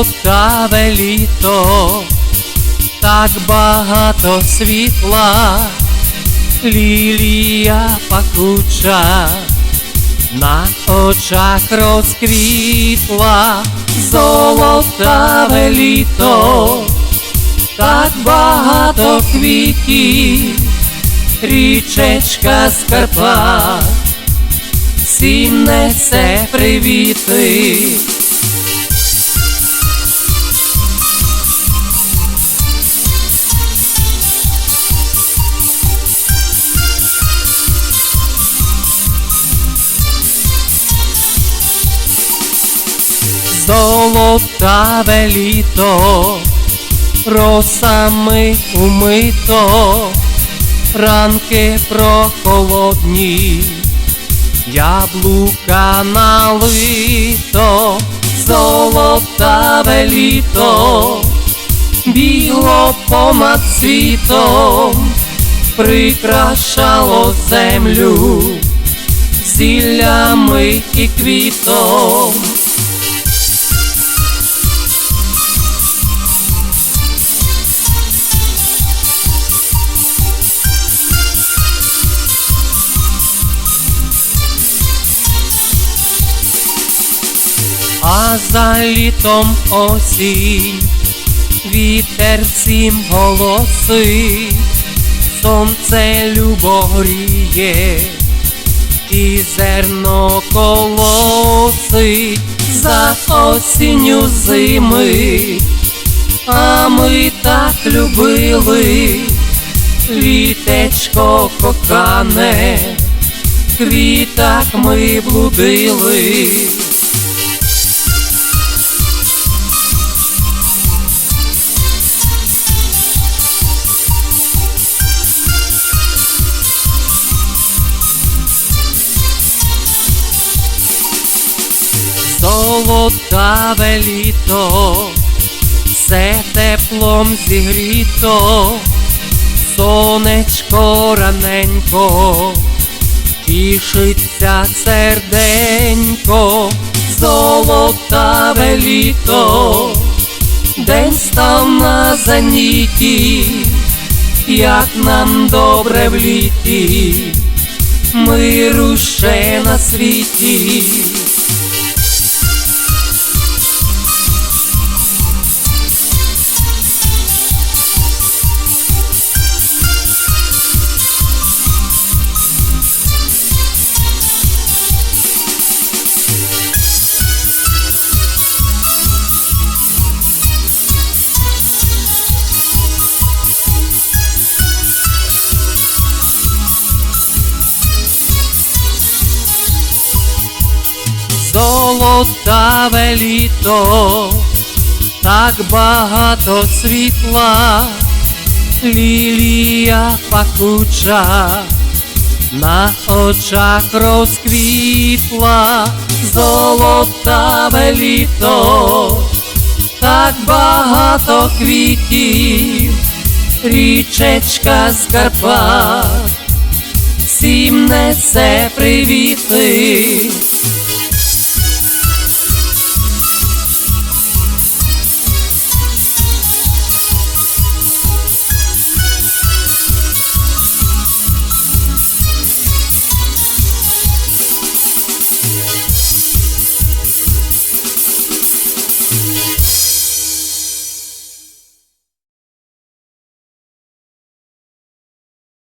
Золотаве літо, так багато світла, лілія пахуча, на очах розквітла, золотаве літо, так багато квітів, річечка з Карпат, всім несе привіти. Золотаве літо, росами умито, ранки прохолодні, яблука налито, золотаве літо, біло понад світом, прикрашало землю зіллями і квітом. А за літом осінь, вітер всім голосить, сонце любогріє, і зерно колосить. За осінню зими, а ми так любили, літечко кохане, в квітах ми блудили. Золотаве літо, все теплом зігріто, сонечко раненько, тішиться серденько, золотаве літо, день став на зеніті, як нам добре в літі, миру ще на світі. Золотаве літо, так багато світла, лілія пахуча, на очах розквітла, золотаве літо, так багато квітів, річечка з Карпат, всім несе привіти.